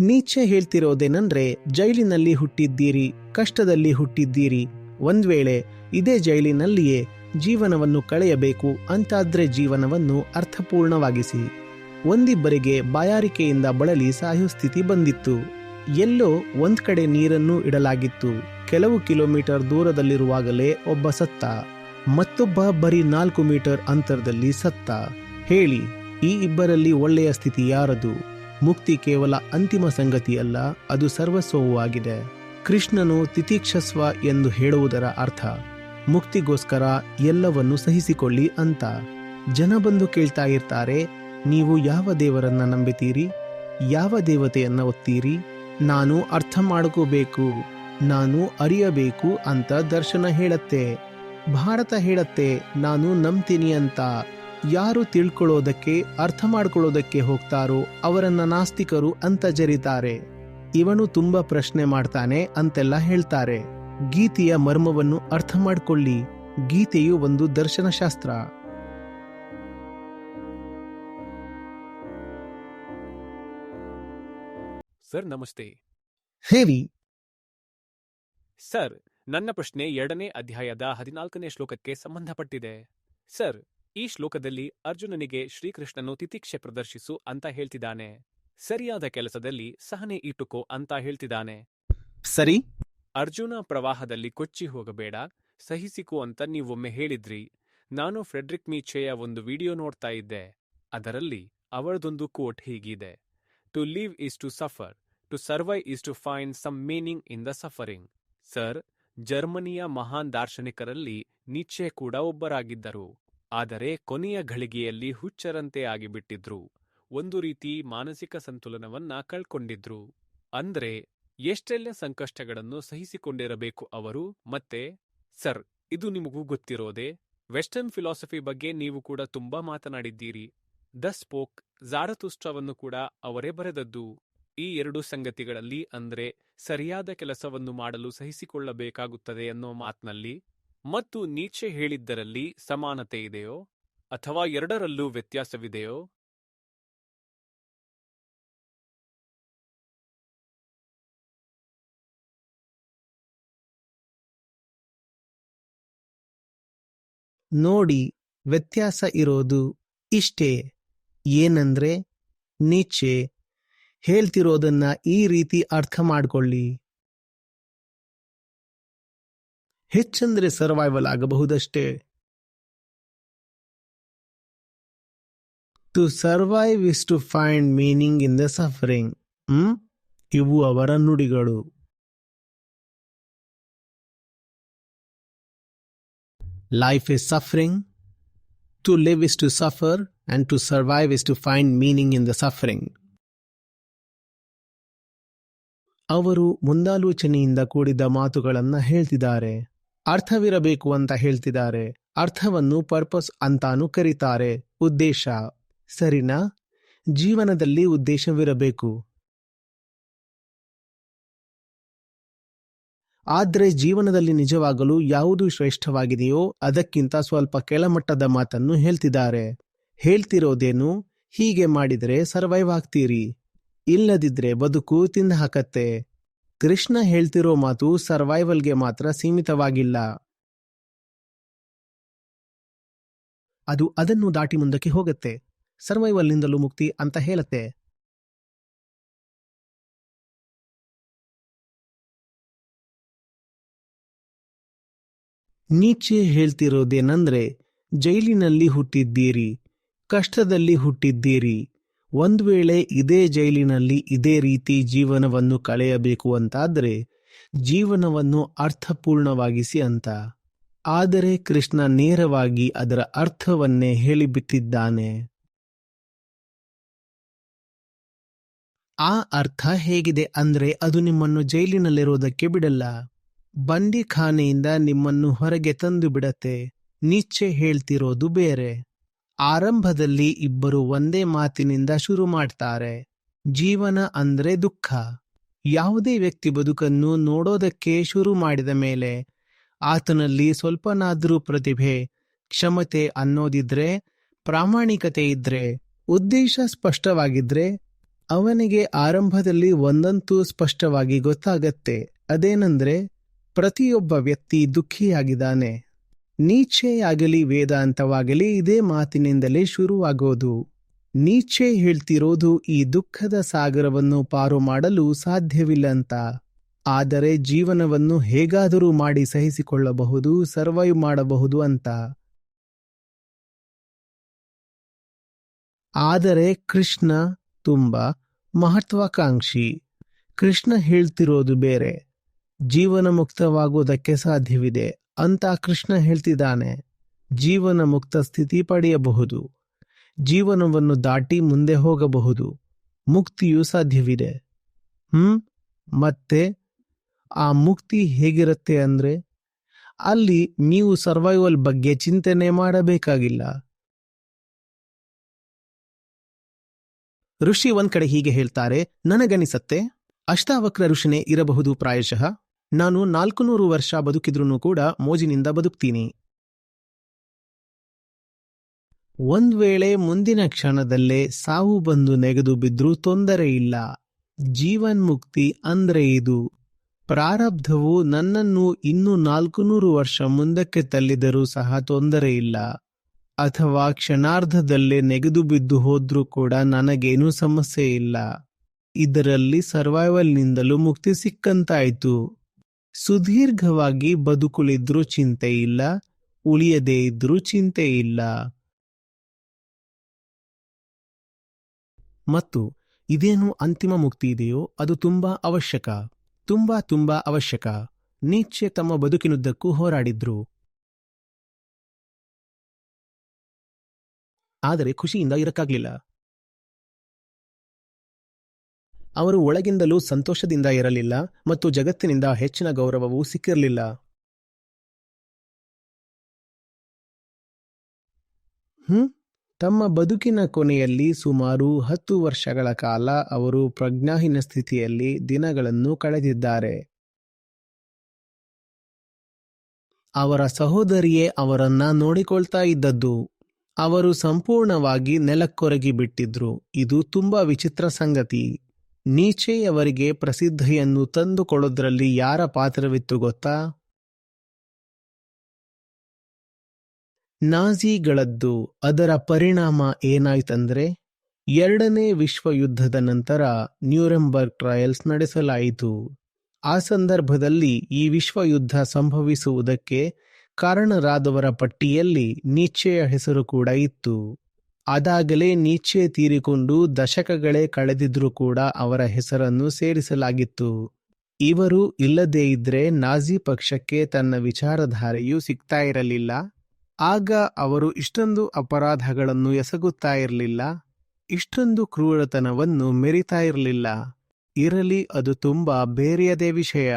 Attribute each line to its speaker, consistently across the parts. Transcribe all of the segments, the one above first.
Speaker 1: ನೀಚೆ ಹೇಳ್ತಿರೋದೇನಂದ್ರೆ ಜೈಲಿನಲ್ಲಿ ಹುಟ್ಟಿದ್ದೀರಿ, ಕಷ್ಟದಲ್ಲಿ ಹುಟ್ಟಿದ್ದೀರಿ. ಒಂದ್ ವೇಳೆ ಇದೇ ಜೈಲಿನಲ್ಲಿಯೇ ಜೀವನವನ್ನು ಕಳೆಯಬೇಕು ಅಂತಾದ್ರೆ ಜೀವನವನ್ನು ಅರ್ಥಪೂರ್ಣವಾಗಿಸಿ. ಒಂದಿಬ್ಬರಿಗೆ ಬಾಯಾರಿಕೆಯಿಂದ ಬಳಲಿ ಸಾಯೋ ಸ್ಥಿತಿ ಬಂದಿತ್ತು. ಎಲ್ಲೋ ಒಂದ್ ಕಡೆ ನೀರನ್ನು ಇಡಲಾಗಿತ್ತು. ಕೆಲವು ಕಿಲೋಮೀಟರ್ ದೂರದಲ್ಲಿರುವಾಗಲೇ ಒಬ್ಬ ಸತ್ತ. ಮತ್ತೊಬ್ಬ ಬರೀ ನಾಲ್ಕು ಮೀಟರ್ ಅಂತರದಲ್ಲಿ ಸತ್ತ. ಹೇಳಿ, ಈ ಇಬ್ಬರಲ್ಲಿ ಒಳ್ಳೆಯ ಸ್ಥಿತಿ ಯಾರದು? ಮುಕ್ತಿ ಕೇವಲ ಅಂತಿಮ ಸಂಗತಿಯಲ್ಲ ಅದು ಸರ್ವಸ್ವವೂ ಆಗಿದೆ ಕೃಷ್ಣನು ತಿತಿಕ್ಷಸ್ವ ಎಂದು ಹೇಳುವುದರ ಅರ್ಥ, ಮುಕ್ತಿಗೋಸ್ಕರ ಎಲ್ಲವನ್ನು ಸಹಿಸಿಕೊಳ್ಳಿ ಅಂತ. ಜನ ಬಂದು ಕೇಳ್ತಾ ಇರ್ತಾರೆ, ನೀವು ಯಾವ ದೇವರನ್ನ ನಂಬಿತೀರಿ? ಯಾವ ದೇವತೆಯನ್ನ ಒತ್ತೀರಿ ನಾನು ಅರ್ಥ ಮಾಡ್ಕೋಬೇಕು, ನಾನು ಅರಿಯಬೇಕು ಅಂತ ದರ್ಶನ ಹೇಳತ್ತೆ. ಭಾರತ ಹೇಳತ್ತೆ, ನಾನು ನಂಬ್ತೀನಿ ಅಂತ. ಯಾರು ತಿಳ್ಕೊಳ್ಳೋದಕ್ಕೆ ಅರ್ಥ ಮಾಡ್ಕೊಳ್ಳೋದಕ್ಕೆ ಹೋಗ್ತಾರೋ ಅವರನ್ನ ನಾಸ್ತಿಕರು ಅಂತ ಜರಿತಾರೆ. ಇವನು ತುಂಬಾ ಪ್ರಶ್ನೆ ಮಾಡ್ತಾನೆ ಅಂತೆಲ್ಲ ಹೇಳ್ತಾರೆ. ಗೀತೆಯ ಮರ್ಮವನ್ನು ಅರ್ಥ ಮಾಡ್ಕೊಳ್ಳಿ ಗೀತೆಯು ಒಂದು ದರ್ಶನಶಾಸ್ತ್ರ.
Speaker 2: ಸರ್ ನಮಸ್ತೆ.
Speaker 1: ಹೇವಿ.
Speaker 2: ಸರ್ ನನ್ನ ಪ್ರಶ್ನೆ ಎರಡನೇ ಅಧ್ಯಾಯದ ಹದಿನಾಲ್ಕನೇ ಶ್ಲೋಕಕ್ಕೆ ಸಂಬಂಧಪಟ್ಟಿದೆ. ಸರ್ ಈ ಶ್ಲೋಕದಲ್ಲಿ ಅರ್ಜುನನಿಗೆ ಶ್ರೀಕೃಷ್ಣನು ತಿತಿಕ್ಷೆ ಪ್ರದರ್ಶಿಸು ಅಂತ ಹೇಳ್ತಿದ್ದಾನೆ. ಸರಿಯಾದ ಕೆಲಸದಲ್ಲಿ ಸಹನೆ ಇಟ್ಟುಕೋ ಅಂತ ಹೇಳ್ತಿದ್ದಾನೆ.
Speaker 1: ಸರಿ.
Speaker 2: ಅರ್ಜುನ ಪ್ರವಾಹದಲ್ಲಿ ಕೊಚ್ಚಿ ಹೋಗಬೇಡ ಸಹಿಸಿಕೋ ಅಂತ ನೀವೊಮ್ಮೆ ಹೇಳಿದ್ರಿ. ನಾನು ಫ್ರೆಡ್ರಿಕ್ ಮೀಚೆಯ ಒಂದು ವಿಡಿಯೋ ನೋಡ್ತಾ ಇದ್ದೆ. ಅದರಲ್ಲಿ ಅವಳದೊಂದು ಕೋಟ್ ಹೀಗಿದೆ. To live is to suffer to survive is to find some meaning in the suffering sir ಜರ್ಮನಿಯ ಮಹಾನ್ ದಾರ್ಶನಿಕರಲ್ಲಿ ನೀಚೆ ಕೂಡ ಒಬ್ಬರಾಗಿದ್ದರು. ಆದರೆ ಕೊನೆಯ ಘಳಿಗೆಯಲ್ಲಿ ಹುಚ್ಚರಂತೆ ಆಗಿಬಿಟ್ಟಿದ್ರು. ಒಂದು ರೀತಿ ಮಾನಸಿಕ ಸಂತುಲನವನ್ನ ಕಳ್ಕೊಂಡಿದ್ರು. ಅಂದ್ರೆ ಎಷ್ಟೆಲ್ಲ ಸಂಕಷ್ಟಗಳನ್ನು ಸಹಿಸಿಕೊಂಡಿರಬೇಕು ಅವರು? ಮತ್ತೆ, ಸರ್, ಇದು ನಿಮಗೂ ಗೊತ್ತಿರೋದೆ? ವೆಸ್ಟರ್ನ್ ಫಿಲಾಸಫಿ ಬಗ್ಗೆ ನೀವು ಕೂಡ ತುಂಬಾ ಮಾತನಾಡಿದ್ದೀರಿ. ದ ಸ್ಪೋಕ್ ಜಾರತುಷ್ಟವನ್ನು ಕೂಡ ಅವರೇ ಬರೆದದ್ದು. ಈ ಎರಡು ಸಂಗತಿಗಳಲ್ಲಿ ಅಂದ್ರೆ ಸರಿಯಾದ ಕೆಲಸವನ್ನು ಮಾಡಲು ಸಹಿಸಿಕೊಳ್ಳಬೇಕಾಗುತ್ತದೆ ಅನ್ನೋ ಮಾತ್ನಲ್ಲಿ ಮತ್ತು ನೀಚೆ ಹೇಳಿದ್ದರಲ್ಲಿ ಸಮಾನತೆ ಇದೆಯೋ ಅಥವಾ ಎರಡರಲ್ಲೂ ವ್ಯತ್ಯಾಸವಿದೆಯೋ?
Speaker 1: ನೋಡಿ, ವ್ಯತ್ಯಾಸ ಇರೋದು ಇಷ್ಟೇ. ಏನಂದ್ರೆ, ನೀಚೆ. ಹೇಳ್ತಿರೋದನ್ನ ಈ ರೀತಿ ಅರ್ಥ ಮಾಡ್ಕೊಳ್ಳಿ. ಹೆಚ್ಚಂದ್ರೆ survival ಆಗಬಹುದಷ್ಟೇ? To survive is to find meaning in the suffering hmm ಇವು ಅವರ ನುಡಿಗಳು. Life is suffering to live is to suffer and to survive is to find meaning in the suffering ಅವರು ಮುಂದಾಲೋಚನೆಯಿಂದ ಕೂಡಿದ ಮಾತುಗಳನ್ನು ಹೇಳ್ತಿದ್ದಾರೆ. ಅರ್ಥವಿರಬೇಕು ಅಂತ ಹೇಳ್ತಿದ್ದಾರೆ. ಅರ್ಥವನ್ನು ಪರ್ಪಸ್ ಅಂತಾನು ಕರೀತಾರೆ. ಉದ್ದೇಶ. ಸರಿನಾ? ಜೀವನದಲ್ಲಿ ಉದ್ದೇಶವಿರಬೇಕು. ಆದ್ರೆ ಜೀವನದಲ್ಲಿ ನಿಜವಾಗಲು ಯಾವುದು ಶ್ರೇಷ್ಠವಾಗಿದೆಯೋ ಅದಕ್ಕಿಂತ ಸ್ವಲ್ಪ ಕೆಳಮಟ್ಟದ ಮಾತನ್ನು ಹೇಳ್ತಿದ್ದಾರೆ. ಹೇಳ್ತಿರೋದೇನು? ಹೀಗೆ ಮಾಡಿದ್ರೆ ಸರ್ವೈವ್ ಆಗ್ತೀರಿ. ಇಲ್ಲದಿದ್ರೆ ಬದುಕು ತಿಂದ ಹಾಕತ್ತೆ. ಕೃಷ್ಣ ಹೇಳ್ತಿರೋ ಮಾತು ಸರ್ವೈವಲ್ಗೆ ಮಾತ್ರ ಸೀಮಿತವಾಗಿಲ್ಲ. ಅದು ಅದನ್ನು ದಾಟಿ ಮುಂದಕ್ಕೆ ಹೋಗುತ್ತೆ. ಸರ್ವೈವಲ್ನಿಂದಲೂ ಮುಕ್ತಿ ಅಂತ ಹೇಳತ್ತೆ. ನೀಚೆ ಹೇಳ್ತಿರೋದೇನಂದ್ರೆ, ಜೈಲಿನಲ್ಲಿ ಹುಟ್ಟಿದ್ದೀರಿ, ಕಷ್ಟದಲ್ಲಿ ಹುಟ್ಟಿದ್ದೀರಿ. ಒಂದ್ ವೇಳೆ ಇದೇ ಜೈಲಿನಲ್ಲಿ ಇದೇ ರೀತಿ ಜೀವನವನ್ನು ಕಳೆಯಬೇಕು ಅಂತಾದರೆ ಜೀವನವನ್ನು ಅರ್ಥಪೂರ್ಣವಾಗಿಸಿ ಅಂತ. ಆದರೆ ಕೃಷ್ಣ ನೇರವಾಗಿ ಅದರ ಅರ್ಥವನ್ನೇ ಹೇಳಿಬಿಟ್ಟಿದ್ದಾನೆ. ಆ ಅರ್ಥ ಹೇಗಿದೆ ಅಂದ್ರೆ ಅದು ನಿಮ್ಮನ್ನು ಜೈಲಿನಲ್ಲಿರೋದಕ್ಕೆ ಬಿಡಲ್ಲ. ಬಂಡಿಖಾನೆಯಿಂದ ನಿಮ್ಮನ್ನು ಹೊರಗೆ ತಂದು ಬಿಡತ್ತೆ. ನಿಚ್ಚೆ ಹೇಳ್ತಿರೋದು ಬೇರೆ. ಆರಂಭದಲ್ಲಿ ಇಬ್ಬರು ಒಂದೇ ಮಾತಿನಿಂದ ಶುರು ಮಾಡ್ತಾರೆ. ಜೀವನ ಅಂದ್ರೆ ದುಃಖ. ಯಾವುದೇ ವ್ಯಕ್ತಿ ಬದುಕನ್ನು ನೋಡೋದಕ್ಕೆ ಶುರು ಮಾಡಿದ ಮೇಲೆ ಆತನಲ್ಲಿ ಸ್ವಲ್ಪನಾದ್ರೂ ಪ್ರತಿಭೆ, ಕ್ಷಮತೆ ಅನ್ನೋದಿದ್ರೆ, ಪ್ರಾಮಾಣಿಕತೆ ಇದ್ರೆ, ಉದ್ದೇಶ ಸ್ಪಷ್ಟವಾಗಿದ್ರೆ ಅವನಿಗೆ ಆರಂಭದಲ್ಲಿ ಒಂದಂತೂ ಸ್ಪಷ್ಟವಾಗಿ ಗೊತ್ತಾಗತ್ತೆ. ಅದೇನೆಂದ್ರೆ, ಪ್ರತಿಯೊಬ್ಬ ವ್ಯಕ್ತಿ ದುಃಖಿಯಾಗಿದ್ದಾನೆ. ನೀಚೆಯಾಗಲಿ ವೇದಾಂತವಾಗಲಿ ಇದೇ ಮಾತಿನಿಂದಲೇ ಶುರುವಾಗೋದು. ನೀಚೆ ಹೇಳ್ತಿರೋದು ಈ ದುಃಖದ ಸಾಗರವನ್ನು ಪಾರು ಮಾಡಲು ಸಾಧ್ಯವಿಲ್ಲ ಅಂತ ಆದರೆ ಜೀವನವನ್ನು ಹೇಗಾದರೂ ಮಾಡಿ ಸಹಿಸಿಕೊಳ್ಳಬಹುದು, ಸರ್ವೈವ್ ಮಾಡಬಹುದು ಅಂತ. ಆದರೆ ಕೃಷ್ಣ ತುಂಬಾ ಮಹತ್ವಾಕಾಂಕ್ಷಿ. ಕೃಷ್ಣ ಹೇಳ್ತಿರೋದು ಬೇರೆ. ಜೀವನ ಮುಕ್ತವಾಗುವುದಕ್ಕೆ ಸಾಧ್ಯವಿದೆ. ಅಂತ ಕೃಷ್ಣ ಹೇಳ್ತಿದ್ದಾನೆ. ಜೀವನ ಮುಕ್ತ ಸ್ಥಿತಿ ಪಡೆಯಬಹುದು. ಜೀವನವನ್ನು ದಾಟಿ ಮುಂದೆ ಹೋಗಬಹುದು. ಮುಕ್ತಿಯು ಸಾಧ್ಯವಿದೆ. ಹ್ಮ್? ಮತ್ತೆ ಆ ಮುಕ್ತಿ ಹೇಗಿರುತ್ತೆ ಅಂದ್ರೆ ಅಲ್ಲಿ ನೀವು ಸರ್ವೈವಲ್ ಬಗ್ಗೆ ಚಿಂತನೆ ಮಾಡಬೇಕಾಗಿಲ್ಲ. ಋಷಿ ಒಂದ್ ಕಡೆ ಹೀಗೆ ಹೇಳ್ತಾರೆ, ನನಗನಿಸತ್ತೆ, ಅಷ್ಟಾವಕ್ರ ಋಷಿನೇ ಇರಬಹುದು ಪ್ರಾಯಶಃ. ನಾನು ನಾಲ್ಕುನೂರು ವರ್ಷ ಬದುಕಿದ್ರೂ ಕೂಡ ಮೋಜಿನಿಂದ ಬದುಕ್ತೀನಿ. ಒಂದ್ ವೇಳೆ ಮುಂದಿನ ಕ್ಷಣದಲ್ಲೇ ಸಾವು ಬಂದು ನೆಗೆದು ಬಿದ್ರೂ ತೊಂದರೆ ಇಲ್ಲ. ಜೀವನ್ಮುಕ್ತಿ ಅಂದ್ರೆ ಇದು. ಪ್ರಾರಬ್ಧವು ನನ್ನನ್ನು ಇನ್ನೂ ನಾಲ್ಕುನೂರು ವರ್ಷ ಮುಂದಕ್ಕೆ ತಳ್ಳಿದರೂ ಸಹ ತೊಂದರೆ ಇಲ್ಲ. ಅಥವಾ ಕ್ಷಣಾರ್ಧದಲ್ಲೇ ನೆಗೆದು ಬಿದ್ದು ಹೋದ್ರೂ ಕೂಡ ನನಗೇನೂ ಸಮಸ್ಯೆ ಇಲ್ಲ. ಇದರಲ್ಲಿ ಸರ್ವೈವಲ್ನಿಂದಲೂ ಮುಕ್ತಿ ಸಿಕ್ಕಂತಾಯ್ತು. ಸುದೀರ್ಘವಾಗಿ ಬದುಕುಳಿದ್ರೂ ಚಿಂತೆ ಇಲ್ಲ, ಉಳಿಯದೇ ಇದ್ರೂ ಚಿಂತೆ ಇಲ್ಲ. ಮತ್ತು ಇದೇನು ಅಂತಿಮ ಮುಕ್ತಿ ಇದೆಯೋ ಅದು ತುಂಬಾ ಅವಶ್ಯಕ, ತುಂಬಾ ತುಂಬಾ ಅವಶ್ಯಕ. ನೀಚೆ ತಮ್ಮ ಬದುಕಿನುದ್ದಕ್ಕೂ ಹೋರಾಡಿದ್ರು. ಆದರೆ ಖುಷಿಯಿಂದ ಇರಕ್ಕಾಗ್ಲಿಲ್ಲ. ಅವರು ಒಳಗಿಂದಲೂ ಸಂತೋಷದಿಂದ ಇರಲಿಲ್ಲ ಮತ್ತು ಜಗತ್ತಿನಿಂದ ಹೆಚ್ಚಿನ ಗೌರವವೂ ಸಿಕ್ಕಿರಲಿಲ್ಲ. ಹ್ಮ್? ತಮ್ಮ ಬದುಕಿನ ಕೊನೆಯಲ್ಲಿ ಸುಮಾರು ಹತ್ತು ವರ್ಷಗಳ ಕಾಲ ಅವರು ಪ್ರಜ್ಞಾಹೀನ ಸ್ಥಿತಿಯಲ್ಲಿ ದಿನಗಳನ್ನು ಕಳೆದಿದ್ದಾರೆ. ಅವರ ಸಹೋದರಿಯೇ ಅವರನ್ನ ನೋಡಿಕೊಳ್ತಾ ಇದ್ದದ್ದು. ಅವರು ಸಂಪೂರ್ಣವಾಗಿ ನೆಲಕ್ಕೊರಗಿ ಬಿಟ್ಟಿದ್ರು ಇದು ತುಂಬಾ ವಿಚಿತ್ರ ಸಂಗತಿ. ನೀಚೆಯವರಿಗೆ ಪ್ರಸಿದ್ಧಿಯನ್ನು ತಂದುಕೊಳ್ಳೋದ್ರಲ್ಲಿ ಯಾರ ಪಾತ್ರವಿತ್ತು ಗೊತ್ತಾ? ನಾಜಿಗಳದ್ದು ಅದರ ಪರಿಣಾಮ ಏನಾಯ್ತಂದ್ರೆ, ಎರಡನೇ ವಿಶ್ವ ಯುದ್ಧದ ನಂತರ ನ್ಯೂರೆಂಬರ್ಗ್ ಟ್ರಯಲ್ಸ್ ನಡೆಸಲಾಯಿತು. ಆ ಸಂದರ್ಭದಲ್ಲಿ ಈ ವಿಶ್ವ ಯುದ್ಧ ಸಂಭವಿಸುವುದಕ್ಕೆ ಕಾರಣರಾದವರ ಪಟ್ಟಿಯಲ್ಲಿ ನೀಚೆಯ ಹೆಸರು ಕೂಡ ಇತ್ತು. ಅದಾಗಲೇ ನೀಚೆ ತೀರಿಕೊಂಡು ದಶಕಗಳೇ ಕಳೆದಿದ್ರೂ ಕೂಡ ಅವರ ಹೆಸರನ್ನು ಸೇರಿಸಲಾಗಿತ್ತು. ಇವರು ಇಲ್ಲದೇ ಇದ್ರೆ ನಾಜಿ ಪಕ್ಷಕ್ಕೆ ತನ್ನ ವಿಚಾರಧಾರೆಯೂ ಸಿಗ್ತಾ ಇರಲಿಲ್ಲ. ಆಗ ಅವರು ಇಷ್ಟೊಂದು ಅಪರಾಧಗಳನ್ನು ಎಸಗುತ್ತಾ ಇರಲಿಲ್ಲ. ಇಷ್ಟೊಂದು ಕ್ರೂರತನವನ್ನು ಮೆರಿತಾ ಇರಲಿಲ್ಲ. ಇರಲಿ, ಅದು ತುಂಬಾ ಬೇರೆಯದೇ ವಿಷಯ.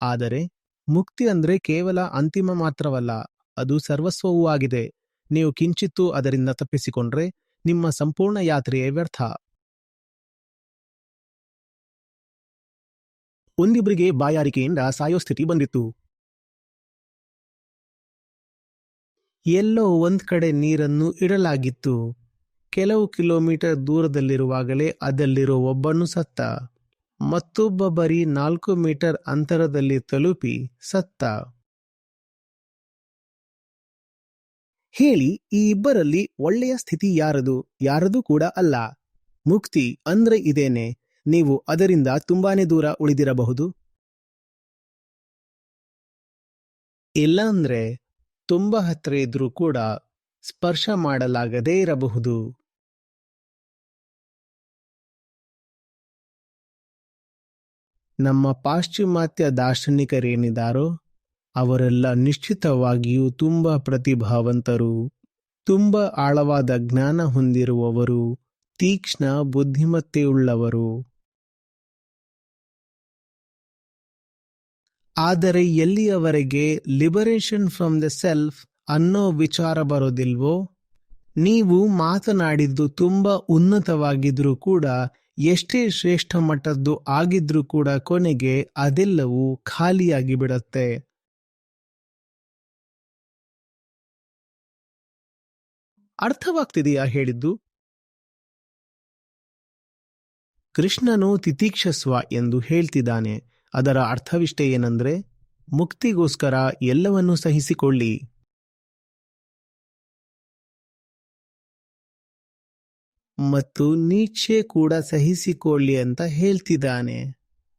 Speaker 1: ಆದರೆ ಮುಕ್ತಿ ಅಂದ್ರೆ ಕೇವಲ ಅಂತಿಮ ಮಾತ್ರವಲ್ಲ, ಅದು ಸರ್ವಸ್ವವೂ ಆಗಿದೆ. ನೀವು ಕಿಂಚಿತ್ತೂ ಅದರಿಂದ ತಪ್ಪಿಸಿಕೊಂಡ್ರೆ ನಿಮ್ಮ ಸಂಪೂರ್ಣ ಯಾತ್ರೆಯೇ ವ್ಯರ್ಥ. ಒಂದಿಬ್ಬರಿಗೆ ಬಾಯಾರಿಕೆಯಿಂದ ಸಾಯೋ ಸ್ಥಿತಿ ಬಂದಿತ್ತು. ಎಲ್ಲೋ ಒಂದ್ ಕಡೆ ನೀರನ್ನು ಇಡಲಾಗಿತ್ತು. ಕೆಲವು ಕಿಲೋಮೀಟರ್ ದೂರದಲ್ಲಿರುವಾಗಲೇ ಅದಲ್ಲಿರೋ ಒಬ್ಬನು ಸತ್ತ. ಮತ್ತೊಬ್ಬ ಬರೀ ನಾಲ್ಕು ಮೀಟರ್ ಅಂತರದಲ್ಲಿ ತಲುಪಿ ಸತ್ತ. ಹೇಳಿ, ಈ ಇಬ್ಬರಲ್ಲಿ ಒಳ್ಳೆಯ ಸ್ಥಿತಿ ಯಾರದು? ಯಾರದು ಕೂಡ ಅಲ್ಲ. ಮುಕ್ತಿ ಅಂದ್ರೆ ಇದೇನೆ, ನೀವು ಅದರಿಂದ ತುಂಬಾನೇ ದೂರ ಉಳಿದಿರಬಹುದು. ಇಲ್ಲ ಅಂದ್ರೆ ತುಂಬಾ ಹತ್ರ ಇದ್ರೂ ಕೂಡ ಸ್ಪರ್ಶ ಮಾಡಲಾಗದೇ ಇರಬಹುದು. ನಮ್ಮ ಪಾಶ್ಚಿಮಾತ್ಯ ದಾರ್ಶನಿಕರೇನಿದಾರೋ, ಅವರೆಲ್ಲ ನಿಶ್ಚಿತವಾಗಿಯೂ ತುಂಬ ಪ್ರತಿಭಾವಂತರು. ತುಂಬ ಆಳವಾದ ಜ್ಞಾನ ಹೊಂದಿರುವವರು, ತೀಕ್ಷ್ಣ ಬುದ್ಧಿಮತ್ತೆಯುಳ್ಳವರು ಆದರೆ ಎಲ್ಲಿಯವರೆಗೆ ಲಿಬರೇಷನ್ ಫ್ರಮ್ ದ ಸೆಲ್ಫ್ ಅನ್ನೋ ವಿಚಾರ ಬರೋದಿಲ್ವೋ? ನೀವು ಮಾತನಾಡಿದ್ದು ತುಂಬಾ ಉನ್ನತವಾಗಿದ್ರೂ ಕೂಡ ಎಷ್ಟೇ ಶ್ರೇಷ್ಠ ಮಟ್ಟದ್ದು ಆಗಿದ್ರೂ ಕೂಡ ಕೊನೆಗೆ ಅದೆಲ್ಲವೂ ಖಾಲಿಯಾಗಿ ಬಿಡತ್ತೆ. ಅರ್ಥವಾಗ್ತಿದೆಯಾ ಹೇಳಿದ್ದು? ಕೃಷ್ಣನು ತಿತೀಕ್ಷಸ್ವ ಎಂದು ಹೇಳ್ತಿದ್ದಾನೆ. ಅದರ ಅರ್ಥವಿಷ್ಟೇ ಏನಂದ್ರೆ ಮುಕ್ತಿಗೋಸ್ಕರ ಎಲ್ಲವನ್ನೂ ಸಹಿಸಿಕೊಳ್ಳಿ. ಮತ್ತು ನೀಚೆ ಕೂಡ ಸಹಿಸಿಕೊಳ್ಳಿ ಅಂತ ಹೇಳ್ತಿದ್ದಾನೆ.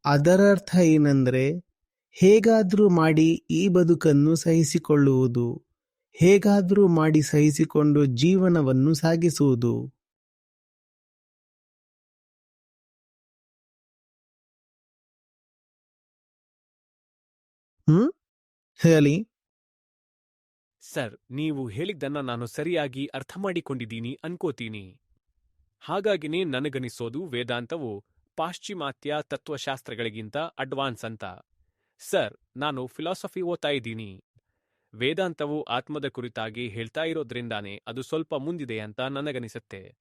Speaker 1: ಅದರರ್ಥ ಏನಂದ್ರೆ, ಹೇಗಾದ್ರೂ ಮಾಡಿ ಈ ಬದುಕನ್ನು ಸಹಿಸಿಕೊಳ್ಳುವುದು, ಹೇಗಾದ್ರೂ ಮಾಡಿ ಸಹಿಸಿಕೊಂಡು ಜೀವನವನ್ನು ಸಾಗಿಸುವುದು. ಹ್ಮ್? ಹೇಳಿ
Speaker 2: ಸರ್, ನೀವು ಹೇಳಿದ್ದನ್ನ ನಾನು ಸರಿಯಾಗಿ ಅರ್ಥ ಮಾಡಿಕೊಂಡಿದ್ದೀನಿ, ಅನ್ಕೋತೀನಿ. ಹಾಗಾಗಿನೇ ನನಗನಿಸೋದು ವೇದಾಂತವು ಪಾಶ್ಚಿಮಾತ್ಯ ತತ್ವಶಾಸ್ತ್ರಗಳಿಗಿಂತ ಅಡ್ವಾನ್ಸ್ ಅಂತ. ಸರ್, ನಾನು ಫಿಲಾಸಫಿ ಓದ್ತಾ ಇದ್ದೀನಿ. ವೇದಾಂತವು ಆತ್ಮದ ಕುರಿತಾಗಿ ಹೇಳ್ತಾ ಇರೋದ್ರಿಂದಾನೇ ಅದು ಸ್ವಲ್ಪ ಮುಂದಿದೆ ಅಂತ ನನಗನಿಸುತ್ತೆ.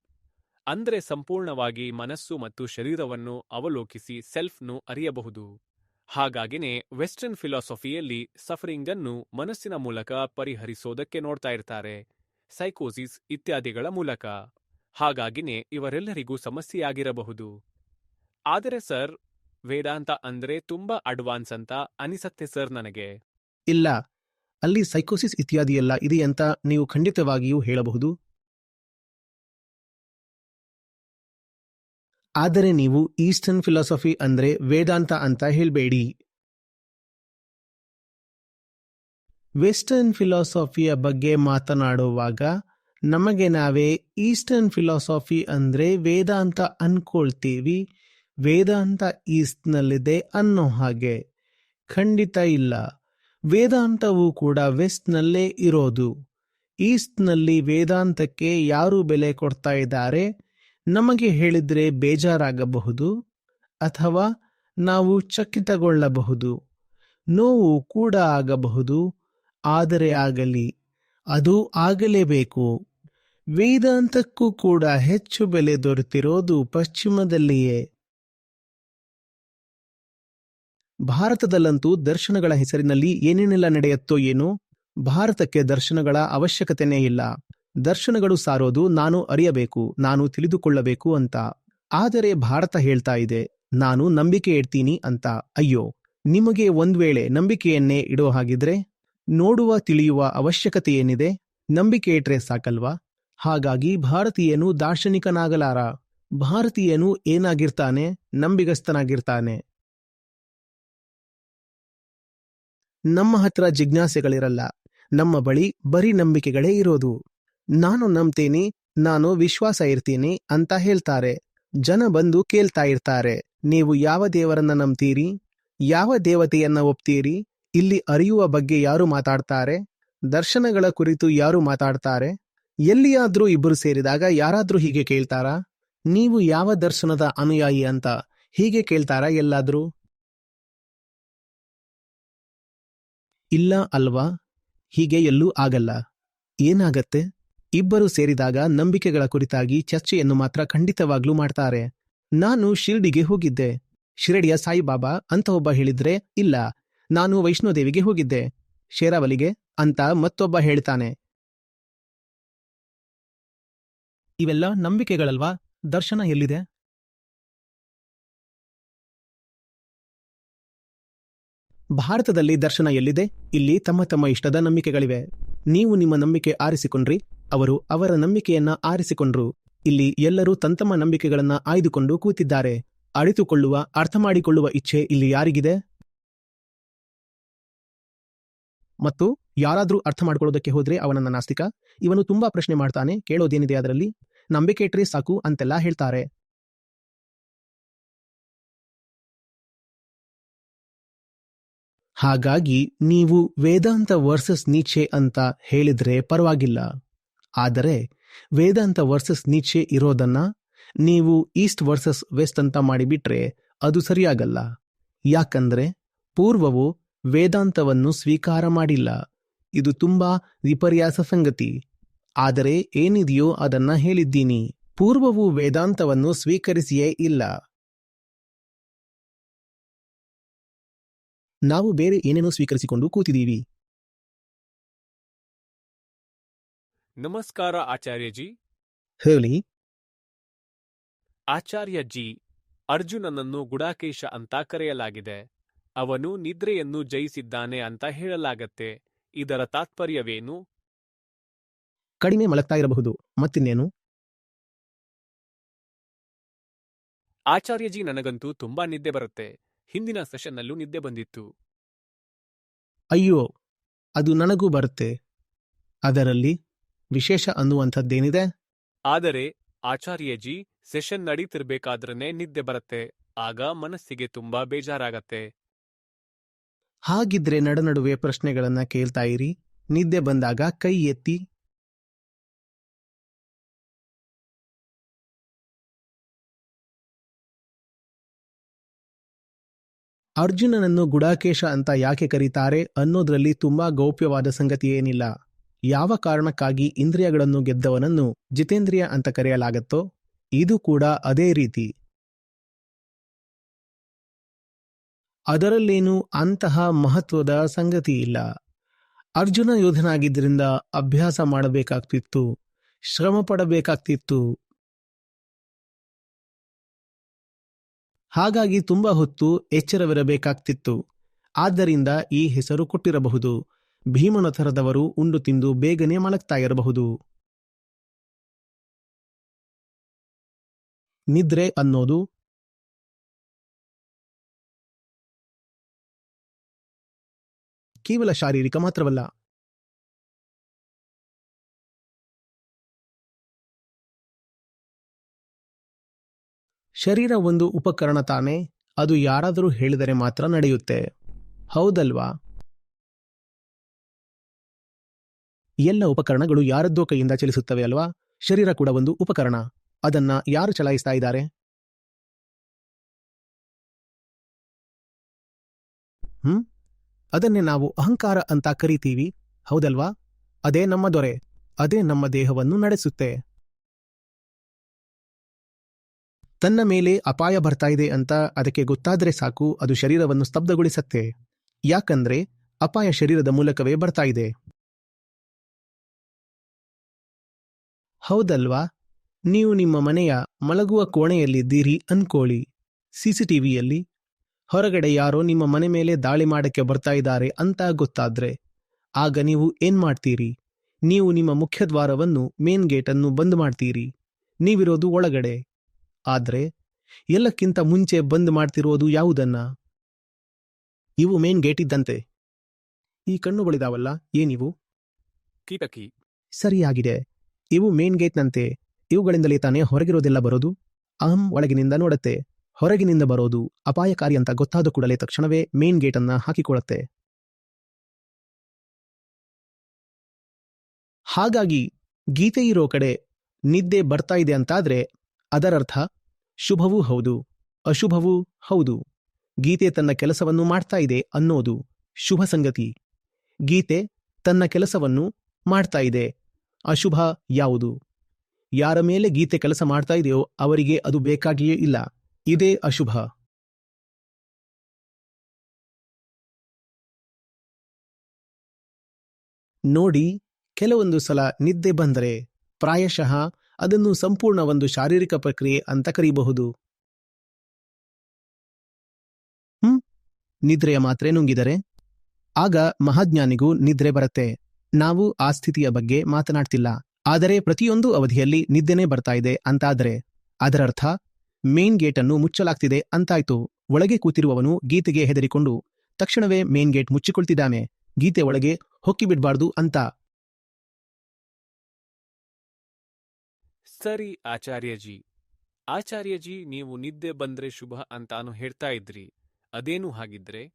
Speaker 2: ಅಂದ್ರೆ ಸಂಪೂರ್ಣವಾಗಿ ಮನಸ್ಸು ಮತ್ತು ಶರೀರವನ್ನು ಅವಲೋಕಿಸಿ ಸೆಲ್ಫ್ನು ಅರಿಯಬಹುದು. ಹಾಗಾಗಿನೇ ವೆಸ್ಟರ್ನ್ ಫಿಲಾಸಫಿಯಲ್ಲಿ ಸಫರಿಂಗ್ ಅನ್ನು ಮನಸ್ಸಿನ ಮೂಲಕ ಪರಿಹರಿಸೋದಕ್ಕೆ ನೋಡ್ತಾ ಇರ್ತಾರೆ. ಸೈಕೋಸಿಸ್ ಇತ್ಯಾದಿಗಳ ಮೂಲಕ. ಹಾಗಾಗಿನೇ ಇವರೆಲ್ಲರಿಗೂ ಸಮಸ್ಯೆಯಾಗಿರಬಹುದು. ಆದರೆ ಸರ್, ವೇದಾಂತ ಅಂದ್ರೆ ತುಂಬಾ ಅಡ್ವಾನ್ಸ್ ಅಂತ ಅನಿಸತ್ತೆ ಸರ್ ನನಗೆ.
Speaker 1: ಇಲ್ಲ, ಅಲ್ಲಿ ಸೈಕೋಸಿಸ್ ಇತ್ಯಾದಿ ಎಲ್ಲ ಇದೆ ಅಂತ ನೀವು ಖಂಡಿತವಾಗಿಯೂ ಹೇಳಬಹುದು. ಆದರೆ ನೀವು ಈಸ್ಟರ್ನ್ ಫಿಲಾಸಫಿ ಅಂದ್ರೆ ವೇದಾಂತ ಅಂತ ಹೇಳಬೇಡಿ. ವೆಸ್ಟರ್ನ್ ಫಿಲಾಸಫಿಯ ಬಗ್ಗೆ ಮಾತನಾಡುವಾಗ ನಮಗೆ ನಾವೇ ಈಸ್ಟರ್ನ್ ಫಿಲಾಸಫಿ ಅಂದ್ರೆ ವೇದಾಂತ ಅನ್ಕೊಳ್ತೀವಿ. ವೇದಾಂತ ಈಸ್ಟ್ನಲ್ಲಿದೆ ಅನ್ನೋ ಹಾಗೆ. ಖಂಡಿತ ಇಲ್ಲ. ವೇದಾಂತವು ಕೂಡ ವೆಸ್ಟ್ನಲ್ಲೇ ಇರೋದು. ಈಸ್ಟ್ನಲ್ಲಿ ವೇದಾಂತಕ್ಕೆ ಯಾರು ಬೆಲೆ ಕೊಡ್ತಾ ಇದ್ದಾರೆ? ನಮಗೆ ಹೇಳಿದ್ರೆ ಬೇಜಾರಾಗಬಹುದು. ಅಥವಾ ನಾವು ಚಕಿತಗೊಳ್ಳಬಹುದು. ನೋವು ಕೂಡ ಆಗಬಹುದು. ಆದರೆ ಆಗಲಿ. ಅದು ಆಗಲೇಬೇಕು. ವೇದಾಂತಕ್ಕೂ ಕೂಡ ಹೆಚ್ಚು ಬೆಲೆ ದೊರೆತಿರೋದು ಪಶ್ಚಿಮದಲ್ಲಿಯೇ. ಭಾರತದಲ್ಲಂತೂ ದರ್ಶನಗಳ ಹೆಸರಿನಲ್ಲಿ ಏನೇನೆಲ್ಲ ನಡೆಯುತ್ತೋ ಏನು? ಭಾರತಕ್ಕೆ ದರ್ಶನಗಳ ಅವಶ್ಯಕತೆನೇ ಇಲ್ಲ. ದರ್ಶನಗಳು ಸಾರೋದು ನಾನು ಅರಿಯಬೇಕು, ನಾನು ತಿಳಿದುಕೊಳ್ಳಬೇಕು ಅಂತ. ಆದರೆ ಭಾರತ ಹೇಳ್ತಾ ಇದೆ, ನಾನು ನಂಬಿಕೆ ಇಡ್ತೀನಿ ಅಂತ. ಅಯ್ಯೋ, ನಿಮಗೆ ಒಂದ್ ವೇಳೆ ನಂಬಿಕೆಯನ್ನೇ ಇಡೋ ಹಾಗಿದ್ರೆ? ನೋಡುವ ತಿಳಿಯುವ ಅವಶ್ಯಕತೆ ಏನಿದೆ ನಂಬಿಕೆ ಇಟ್ರೆ ಸಾಕಲ್ವಾ? ಹಾಗಾಗಿ ಭಾರತೀಯನು ದಾರ್ಶನಿಕನಾಗಲಾರ. ಭಾರತೀಯನು ಏನಾಗಿರ್ತಾನೆ? ನಂಬಿಗಸ್ತನಾಗಿರ್ತಾನೆ. ನಮ್ಮ ಹತ್ರ ಜಿಜ್ಞಾಸೆಗಳಿರಲ್ಲ. ನಮ್ಮ ಬಳಿ ಬರೀ ನಂಬಿಕೆಗಳೇ ಇರೋದು. ನಾನು ನಂಬ್ತೀನಿ, ನಾನು ವಿಶ್ವಾಸ ಇರ್ತೀನಿ ಅಂತ ಹೇಳ್ತಾರೆ. ಜನ ಬಂದು ಕೇಳ್ತಾ ಇರ್ತಾರೆ. ನೀವು ಯಾವ ದೇವರನ್ನ ನಂಬ್ತೀರಿ? ಯಾವ ದೇವತೆಯನ್ನ ಒಪ್ತೀರಿ? ಇಲ್ಲಿ ಅರಿಯುವ ಬಗ್ಗೆ ಯಾರು ಮಾತಾಡ್ತಾರೆ? ದರ್ಶನಗಳ ಕುರಿತು ಯಾರು ಮಾತಾಡ್ತಾರೆ? ಎಲ್ಲಿಯಾದ್ರೂ ಇಬ್ಬರು ಸೇರಿದಾಗ ಯಾರಾದ್ರೂ ಹೀಗೆ ಕೇಳ್ತಾರಾ? ನೀವು ಯಾವ ದರ್ಶನದ ಅನುಯಾಯಿ ಅಂತ ಹೀಗೆ ಕೇಳ್ತಾರಾ ಎಲ್ಲಾದ್ರೂ? ಇಲ್ಲ ಅಲ್ವಾ? ಹೀಗೆ ಎಲ್ಲೂ ಆಗಲ್ಲ. ಏನಾಗತ್ತೆ? ಇಬ್ಬರು ಸೇರಿದಾಗ ನಂಬಿಕೆಗಳ ಕುರಿತಾಗಿ ಚರ್ಚೆಯನ್ನು ಮಾತ್ರ ಖಂಡಿತವಾಗ್ಲೂ ಮಾಡ್ತಾರೆ. ನಾನು ಶಿರ್ಡಿಗೆ ಹೋಗಿದ್ದೆ. ಶಿರಡಿಯ ಸಾಯಿಬಾಬಾ ಅಂತ ಒಬ್ಬ ಹೇಳಿದ್ರೆ, ಇಲ್ಲ ನಾನು ವೈಷ್ಣೋದೇವಿಗೆ ಹೋಗಿದ್ದೆ. ಶೇರಾವಲಿಗೆ ಅಂತ ಮತ್ತೊಬ್ಬ ಹೇಳ್ತಾನೆ. ಇವೆಲ್ಲ ನಂಬಿಕೆಗಳಲ್ವಾ? ದರ್ಶನ ಎಲ್ಲಿದೆ? ಭಾರತದಲ್ಲಿ ದರ್ಶನ ಎಲ್ಲಿದೆ? ಇಲ್ಲಿ ತಮ್ಮ ತಮ್ಮ ಇಷ್ಟದ ನಂಬಿಕೆಗಳಿವೆ. ನೀವು ನಿಮ್ಮ ನಂಬಿಕೆ ಆರಿಸಿಕೊಂಡ್ರಿ, ಅವರು ಅವರ ನಂಬಿಕೆಯನ್ನ ಆರಿಸಿಕೊಂಡ್ರು. ಇಲ್ಲಿ ಎಲ್ಲರೂ ತಂತಮ್ಮ ನಂಬಿಕೆಗಳನ್ನ ಆಯ್ದುಕೊಂಡು ಕೂತಿದ್ದಾರೆ. ಅರಿತುಕೊಳ್ಳುವ ಅರ್ಥ ಮಾಡಿಕೊಳ್ಳುವ ಇಚ್ಛೆ ಇಲ್ಲಿ ಯಾರಿಗಿದೆ? ಮತ್ತು ಯಾರಾದರೂ ಅರ್ಥ ಮಾಡ್ಕೊಳ್ಳೋದಕ್ಕೆ ಹೋದರೆ ಅವನನ್ನ ನಾಸ್ತಿಕ. ಇವನು ತುಂಬಾ ಪ್ರಶ್ನೆ ಮಾಡ್ತಾನೆ, ಕೇಳೋದೇನಿದೆ ಅದರಲ್ಲಿ? ನಂಬಿಕೆ ಇಟ್ಟರೆ ಸಾಕು ಅಂತೆಲ್ಲ ಹೇಳ್ತಾರೆ. ಹಾಗಾಗಿ ನೀವು ವೇದಾಂತ ವರ್ಸಸ್ ನೀಚೆ ಅಂತ ಹೇಳಿದ್ರೆ ಪರವಾಗಿಲ್ಲ. ಆದರೆ ವೇದಾಂತ ವರ್ಸಸ್ ನೀಚೆ ಇರೋದನ್ನ ನೀವು ಈಸ್ಟ್ ವರ್ಸಸ್ ವೆಸ್ಟ್ ಅಂತ ಮಾಡಿಬಿಟ್ರೆ ಅದು ಸರಿಯಾಗಲ್ಲ. ಯಾಕಂದ್ರೆ ಪೂರ್ವವು ವೇದಾಂತವನ್ನು ಸ್ವೀಕಾರ ಮಾಡಿಲ್ಲ. ಇದು ತುಂಬಾ ವಿಪರ್ಯಾಸ ಸಂಗತಿ. ಆದರೆ ಏನಿದೆಯೋ ಅದನ್ನ ಹೇಳಿದ್ದೀನಿ. ಪೂರ್ವವು ವೇದಾಂತವನ್ನು ಸ್ವೀಕರಿಸಿಯೇ ಇಲ್ಲ. ನಾವು ಬೇರೆ ಏನೇನೋ ಸ್ವೀಕರಿಸಿಕೊಂಡು ಕೂತಿದ್ದೀವಿ.
Speaker 2: ನಮಸ್ಕಾರ ಆಚಾರ್ಯಜಿ
Speaker 1: ಹೇಳಿ.
Speaker 2: ಆಚಾರ್ಯ ಜಿ ಅರ್ಜುನನನ್ನು ಗುಡಾಕೇಶ ಅಂತ ಕರೆಯಲಾಗಿದೆ. ಅವನು ನಿದ್ರೆಯನ್ನು ಜಯಿಸಿದ್ದಾನೆ ಅಂತ ಹೇಳಲಾಗತ್ತೆ. ಇದರ ತಾತ್ಪರ್ಯವೇನು?
Speaker 1: ಕಡಿಮೆ ಮಲಗ್ತಾ ಇರಬಹುದು ಮತ್ತಿನ್ನೇನು?
Speaker 2: ಆಚಾರ್ಯಜಿ ನನಗಂತೂ ತುಂಬಾ ನಿದ್ದೆ ಬರುತ್ತೆ. ಹಿಂದಿನ ಸೆಷನ್ನಲ್ಲೂ ನಿದ್ದೆ ಬಂದಿತ್ತು.
Speaker 1: ಅಯ್ಯೋ ಅದು ನನಗೂ ಬರುತ್ತೆ. ಅದರಲ್ಲಿ ವಿಶೇಷ ಅನ್ನುವಂಥದ್ದೇನಿದೆ?
Speaker 2: ಆದರೆ ಆಚಾರ್ಯಜಿ ಸೆಷನ್ ನಡೀತಿರ್ಬೇಕಾದ್ರನೇ ನಿದ್ದೆ ಬರುತ್ತೆ. ಆಗ ಮನಸ್ಸಿಗೆ ತುಂಬಾ ಬೇಜಾರಾಗತ್ತೆ.
Speaker 1: ಹಾಗಿದ್ರೆ ನಡುವೆ ಪ್ರಶ್ನೆಗಳನ್ನ ಕೇಳ್ತಾ ಇರಿ ನಿದ್ದೆ ಬಂದಾಗ ಕೈ ಎತ್ತಿ. ಅರ್ಜುನನನ್ನು ಗುಡಾಕೇಶ ಅಂತ ಯಾಕೆ ಕರೀತಾರೆ ಅನ್ನೋದ್ರಲ್ಲಿ ತುಂಬಾ ಗೌಪ್ಯವಾದ ಸಂಗತಿ ಏನಿಲ್ಲ. ಯಾವ ಕಾರಣಕ್ಕಾಗಿ ಇಂದ್ರಿಯಗಳನ್ನು ಗೆದ್ದವನನ್ನು ಜಿತೇಂದ್ರಿಯ ಅಂತ ಕರೆಯಲಾಗತ್ತೋ, ಇದು ಕೂಡ ಅದೇ ರೀತಿ. ಅದರಲ್ಲೇನೂ ಅಂತಹ ಮಹತ್ವದ ಸಂಗತಿ ಇಲ್ಲ ಅರ್ಜುನ ಯೋಧನಾಗಿದ್ದರಿಂದ ಅಭ್ಯಾಸ ಮಾಡಬೇಕಾಗ್ತಿತ್ತು, ಶ್ರಮ ಪಡಬೇಕಾಗ್ತಿತ್ತು. ಹಾಗಾಗಿ ತುಂಬಾ ಹೊತ್ತು ಎಚ್ಚರವಿರಬೇಕಾಗ್ತಿತ್ತು. ಆದ್ದರಿಂದ ಈ ಹೆಸರು ಕೊಟ್ಟಿರಬಹುದು. ಭೀಮನ ಥರದವರು ಉಂಡು ತಿಂದು ಬೇಗನೆ ಮಲಗ್ತಾ ಇರಬಹುದು. ನಿದ್ರೆ ಅನ್ನೋದು ಕೇವಲ ಶಾರೀರಿಕ ಮಾತ್ರವಲ್ಲ. ಶರೀರ ಒಂದು ಉಪಕರಣ ತಾನೇ, ಅದು ಯಾರಾದರೂ ಹೇಳಿದರೆ ಮಾತ್ರ ನಡೆಯುತ್ತೆ. ಹೌದಲ್ವಾ? ಎಲ್ಲ ಉಪಕರಣಗಳು ಯಾರದ್ದೋ ಕೈಯಿಂದ ಚಲಿಸುತ್ತವೆ ಅಲ್ವಾ? ಶರೀರ ಕೂಡ ಒಂದು ಉಪಕರಣ. ಅದನ್ನ ಯಾರು ಚಲಾಯಿಸ್ತಾ ಇದ್ದಾರೆ? ಹ್ಮ್? ಅದನ್ನೇ ನಾವು ಅಹಂಕಾರ ಅಂತ ಕರಿತೀವಿ. ಹೌದಲ್ವಾ? ಅದೇ ನಮ್ಮ ದೊರೆ, ಅದೇ ನಮ್ಮ ದೇಹವನ್ನು ನಡೆಸುತ್ತೆ. ತನ್ನ ಮೇಲೆ ಅಪಾಯ ಬರ್ತಾ ಇದೆ ಅಂತ ಅದಕ್ಕೆ ಗೊತ್ತಾದ್ರೆ ಸಾಕು, ಅದು ಶರೀರವನ್ನು ಸ್ತಬ್ಧಗೊಳಿಸತ್ತೆ. ಯಾಕಂದ್ರೆ ಅಪಾಯ ಶರೀರದ ಮೂಲಕವೇ ಬರ್ತಾ ಇದೆ. ಹೌದಲ್ವಾ? ನೀವು ನಿಮ್ಮ ಮನೆಯ ಮಲಗುವ ಕೋಣೆಯಲ್ಲಿದ್ದೀರಿ ಅನ್ಕೋಳಿ ಸಿಸಿಟಿವಿಯಲ್ಲಿ ಹೊರಗಡೆ ಯಾರೋ ನಿಮ್ಮ ಮನೆ ಮೇಲೆ ದಾಳಿ ಮಾಡಕ್ಕೆ ಬರ್ತಾ ಇದ್ದಾರೆ ಅಂತ ಗೊತ್ತಾದ್ರೆ ಆಗ ನೀವು ಏನ್ ಮಾಡ್ತೀರಿ? ನೀವು ನಿಮ್ಮ ಮುಖ್ಯದ್ವಾರವನ್ನು ಮೇನ್ ಗೇಟ್ ಅನ್ನು ಬಂದ್ ಮಾಡ್ತೀರಿ. ನೀವಿರೋದು ಒಳಗಡೆ. ಆದ್ರೆ ಎಲ್ಲಕ್ಕಿಂತ ಮುಂಚೆ ಬಂದ್ ಮಾಡ್ತಿರೋದು ಯಾವುದನ್ನ? ಇವು ಮೇನ್ ಗೇಟ್ ಇದ್ದಂತೆ. ಈ ಕಣ್ಣುಗಳಿದಾವಲ್ಲ ಏನಿವು
Speaker 2: ಕೀಟಕಿ.
Speaker 1: ಸರಿಯಾಗಿದೆ. ಇವು ಮೇನ್ ಗೇಟ್ನಂತೆ ಇವುಗಳಿಂದಲೇ ತಾನೇ ಹೊರಗಿರೋದೆಲ್ಲ ಬರೋದು? ಅಹಂ ಒಳಗಿನಿಂದ ನೋಡತ್ತೆ. ಹೊರಗಿನಿಂದ ಬರೋದು ಅಪಾಯಕಾರಿ ಅಂತ ಗೊತ್ತಾದ ಕೂಡಲೇ ತಕ್ಷಣವೇ ಮೇನ್ ಗೇಟ್ ಅನ್ನ ಹಾಕಿಕೊಳ್ಳುತ್ತೆ. ಹಾಗಾಗಿ ಗೀತೆ ಇರೋ ಕಡೆ ನಿದ್ದೆ ಬರ್ತಾ ಇದೆ ಅಂತಾದ್ರೆ ಅದರರ್ಥ ಶುಭವೂ ಹೌದು, ಅಶುಭವೂ ಹೌದು. ಗೀತೆ ತನ್ನ ಕೆಲಸವನ್ನು ಮಾಡ್ತಾ ಇದೆ ಅನ್ನೋದು ಶುಭ ಸಂಗತಿ. ಗೀತೆ ತನ್ನ ಕೆಲಸವನ್ನು ಮಾಡ್ತಾ ಇದೆ, ಅಶುಭ ಯಾವುದು? ಯಾರ ಮೇಲೆ ಗೀತೆ ಕೆಲಸ ಮಾಡ್ತಾ ಇದೆಯೋ ಅವರಿಗೆ ಅದು ಬೇಕಾಗಿಯೇ ಇಲ್ಲ. ಇದೇ ಅಶುಭ. ನೋಡಿ, ಕೆಲವೊಂದು ಸಲ ನಿದ್ದೆ ಬಂದರೆ ಪ್ರಾಯಶಃ ಅದನ್ನು ಸಂಪೂರ್ಣ ಒಂದು ಶಾರೀರಿಕ ಪ್ರಕ್ರಿಯೆ ಅಂತ ಕರೀಬಹುದು. ಹ್ಮ್, ನಿದ್ರೆಯ ಮಾತ್ರೆ ನುಂಗಿದರೆ? ಆಗ ಮಹಾಜ್ಞಾನಿಗೂ ನಿದ್ರೆ ಬರುತ್ತೆ. ನಾವು ಆ ಸ್ಥಿತಿಯ ಬಗ್ಗೆ ಮಾತನಾಡ್ತಿಲ್ಲ. ಆದರೆ ಪ್ರತಿಯೊಂದು ಅವಧಿಯಲ್ಲಿ ನಿದ್ದೆನೇ ಬರ್ತಾ ಇದೆ ಅಂತಾದರೆ, ಅದರರ್ಥ ಮೇನ್ ಗೇಟ್ ಅನ್ನು ಮುಚ್ಚಲಾಗ್ತಿದೆ ಅಂತಾಯ್ತು. ಒಳಗೆ ಕೂತಿರುವವನು ಗೀತೆಗೆ ಹೆದರಿಕೊಂಡು ತಕ್ಷಣವೇ ಮೇನ್ ಗೇಟ್ ಮುಚ್ಚಿಕೊಳ್ತಿದ್ದಾನೆ. ಗೀತೆ ಒಳಗೆ ಹೊಕ್ಕಿ ಬಿಡ್ಬಾರ್ದು ಅಂತ.
Speaker 2: ಸರಿ ಆಚಾರ್ಯಜಿ. ಆಚಾರ್ಯಜಿ ನೀವು ನಿದ್ದೆ ಬಂದ್ರೆ ಶುಭ ಅಂತಾನು ಹೇಳ್ತಾ ಇದ್ರಿ. ಅದೇನು ಹಾಗಿದ್ರೆ?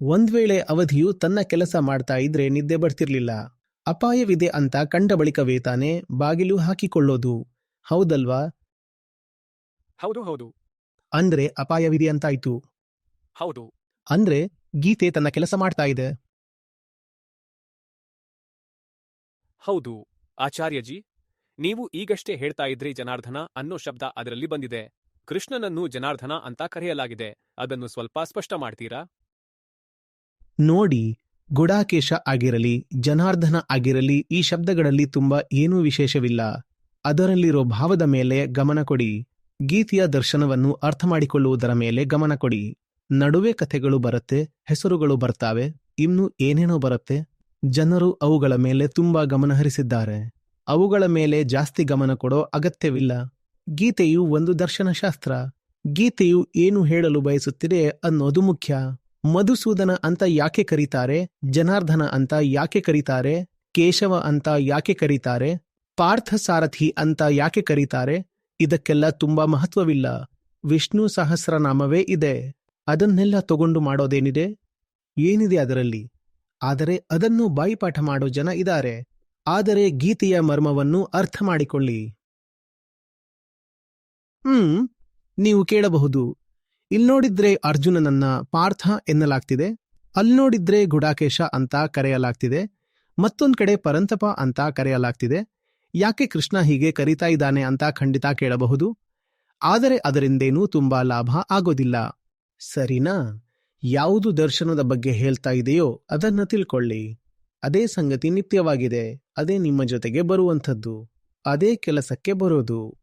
Speaker 1: ಒಂದ್ ವೇಳೆ ಅವಧಿಯು ತನ್ನ ಕೆಲಸ ಮಾಡ್ತಾ ಇದ್ರೆ ನಿದ್ದೆ ಬರ್ತಿರ್ಲಿಲ್ಲ. ಅಪಾಯವಿದೆ ಅಂತ ಕಂಡ ಬಳಿಕವೇ ತಾನೇ ಬಾಗಿಲು ಹಾಕಿಕೊಳ್ಳೋದು. ಹೌದಲ್ವಾ?
Speaker 2: ಹೌದು ಹೌದು.
Speaker 1: ಅಂದ್ರೆ ಅಪಾಯವಿದೆ ಅಂತಾಯ್ತು.
Speaker 2: ಹೌದು.
Speaker 1: ಅಂದ್ರೆ ಗೀತೆ ತನ್ನ ಕೆಲಸ ಮಾಡ್ತಾ ಇದೆ.
Speaker 2: ಹೌದು. ಆಚಾರ್ಯಜಿ ನೀವು ಈಗಷ್ಟೇ ಹೇಳ್ತಾ ಇದ್ರಿ ಜನಾರ್ದನ ಅನ್ನೋ ಶಬ್ದ ಅದರಲ್ಲಿ ಬಂದಿದೆ. ಕೃಷ್ಣನನ್ನು ಜನಾರ್ದನ ಅಂತ ಕರೆಯಲಾಗಿದೆ. ಅದನ್ನು ಸ್ವಲ್ಪ ಸ್ಪಷ್ಟ ಮಾಡ್ತೀರಾ?
Speaker 1: ನೋಡಿ ಗುಡಾಕೇಶ ಆಗಿರಲಿ ಜನಾರ್ದನ ಆಗಿರಲಿ ಈ ಶಬ್ದಗಳಲ್ಲಿ ತುಂಬಾ ಏನೂ ವಿಶೇಷವಿಲ್ಲ. ಅದರಲ್ಲಿರೋ ಭಾವದ ಮೇಲೆ ಗಮನ ಕೊಡಿ. ಗೀತೆಯ ದರ್ಶನವನ್ನು ಅರ್ಥ ಮಾಡಿಕೊಳ್ಳುವುದರ ಮೇಲೆ ಗಮನ ಕೊಡಿ. ನಡುವೆ ಕಥೆಗಳು ಬರುತ್ತೆ, ಹೆಸರುಗಳು ಬರ್ತಾವೆ, ಇನ್ನು ಏನೇನೋ ಬರುತ್ತೆ. ಜನರು ಅವುಗಳ ಮೇಲೆ ತುಂಬಾ ಗಮನಹರಿಸಿದ್ದಾರೆ ಅವುಗಳ ಮೇಲೆ ಜಾಸ್ತಿ ಗಮನ ಕೊಡೋ ಅಗತ್ಯವಿಲ್ಲ. ಗೀತೆಯು ಒಂದು ದರ್ಶನಶಾಸ್ತ್ರ. ಗೀತೆಯು ಏನು ಹೇಳಲು ಬಯಸುತ್ತಿದೆ ಅನ್ನೋದು ಮುಖ್ಯ. ಮಧುಸೂದನ ಅಂತ ಯಾಕೆ ಕರೀತಾರೆ, ಜನಾರ್ದನ ಅಂತ ಯಾಕೆ ಕರೀತಾರೆ, ಕೇಶವ ಅಂತ ಯಾಕೆ ಕರೀತಾರೆ, ಪಾರ್ಥಸಾರಥಿ ಅಂತ ಯಾಕೆ ಕರೀತಾರೆ ಇದಕ್ಕೆಲ್ಲ ತುಂಬಾ ಮಹತ್ವವಿಲ್ಲ. ವಿಷ್ಣು ಸಹಸ್ರನಾಮವೇ ಇದೆ. ಅದನ್ನೆಲ್ಲ ತಗೊಂಡು ಮಾಡೋದೇನಿದೆ? ಏನಿದೆ ಅದರಲ್ಲಿ? ಆದರೆ ಅದನ್ನು ಬಾಯಿಪಾಠ ಮಾಡೋ ಜನ ಇದ್ದಾರೆ. ಆದರೆ ಗೀತೆಯ ಮರ್ಮವನ್ನು ಅರ್ಥ ಮಾಡಿಕೊಳ್ಳಿ. ಹ್ಮ್, ನೀವು ಕೇಳಬಹುದು. ಇಲ್ನೋಡಿದ್ರೆ ಅರ್ಜುನನನ್ನ ಪಾರ್ಥ ಎನ್ನಲಾಗ್ತಿದೆ. ಅಲ್ನೋಡಿದ್ರೆ ಗುಡಾಕೇಶ ಅಂತ ಕರೆಯಲಾಗ್ತಿದೆ. ಮತ್ತೊಂದ್ ಕಡೆ ಪರಂತಪ ಅಂತ ಕರೆಯಲಾಗ್ತಿದೆ. ಯಾಕೆ ಕೃಷ್ಣ ಹೀಗೆ ಕರೀತಾ ಇದ್ದಾನೆ ಅಂತ ಖಂಡಿತ ಕೇಳಬಹುದು? ಆದರೆ ಅದರಿಂದೇನೂ ತುಂಬಾ ಲಾಭ ಆಗೋದಿಲ್ಲ. ಸರಿನಾ? ಯಾವುದು ದರ್ಶನದ ಬಗ್ಗೆ ಹೇಳ್ತಾ ಇದೆಯೋ ಅದನ್ನ ತಿಳ್ಕೊಳ್ಳಿ. ಅದೇ ಸಂಗತಿ ನಿತ್ಯವಾಗಿದೆ. ಅದೇ ನಿಮ್ಮ ಜೊತೆಗೆ ಬರುವಂಥದ್ದು. ಅದೇ ಕೆಲಸಕ್ಕೆ ಬರೋದು.